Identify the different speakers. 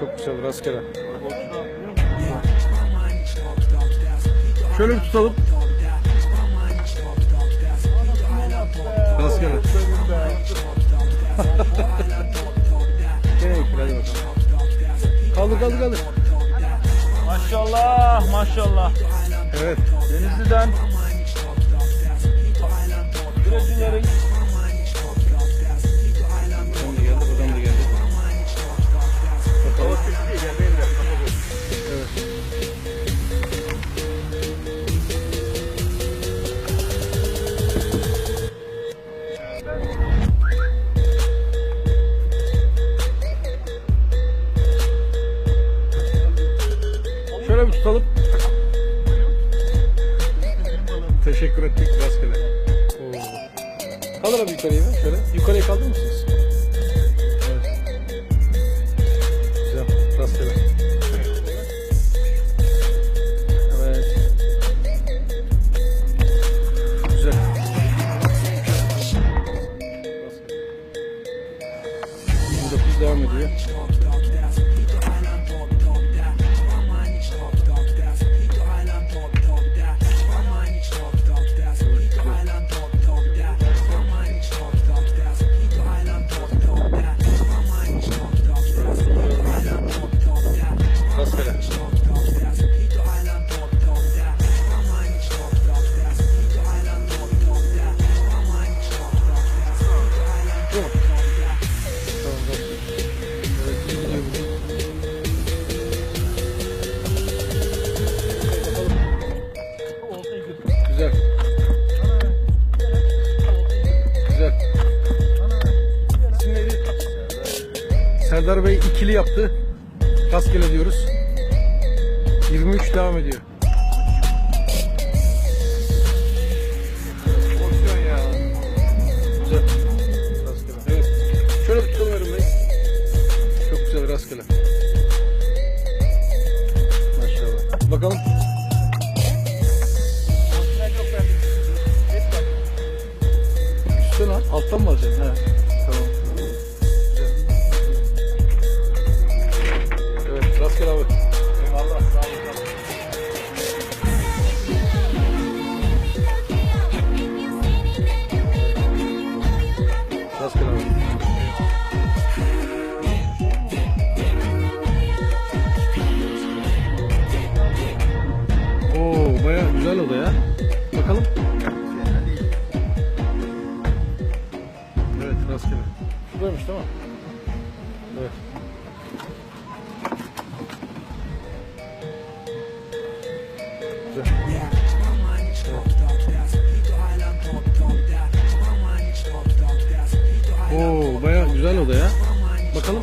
Speaker 1: Çok güzel rastgele. Şöyle bir tutalım. Rastgele. Gene yükür hadi bakalım. Kaldır kaldır kaldır.
Speaker 2: Maşallah maşallah.
Speaker 1: Evet.
Speaker 2: Denizli'den
Speaker 1: Şöyle bir tutalım. Teşekkür ettik rastgele. Oo. Kaldır abi yukarıya bir şöyle. Yukarıya kaldırır mısınız? Evet. Güzel. Rastgele. Evet. Güzel. Rastgele. 29 devam ediyor. Serdar Bey ikili yaptı. Rastgele diyoruz. 23 devam ediyor. Pozisyon ya. Güzel. Rastgele. Evet. Şöyle bir tutalım Bey. Çok güzel rastgele. Maşallah. Bakalım. Üstten al. Alttan mı alacaksın? He. Baya güzel oldu ya. Bakalım. Evet rastgele. Şuradaymış değil mi? Evet. Oo baya güzel oldu ya. Bakalım.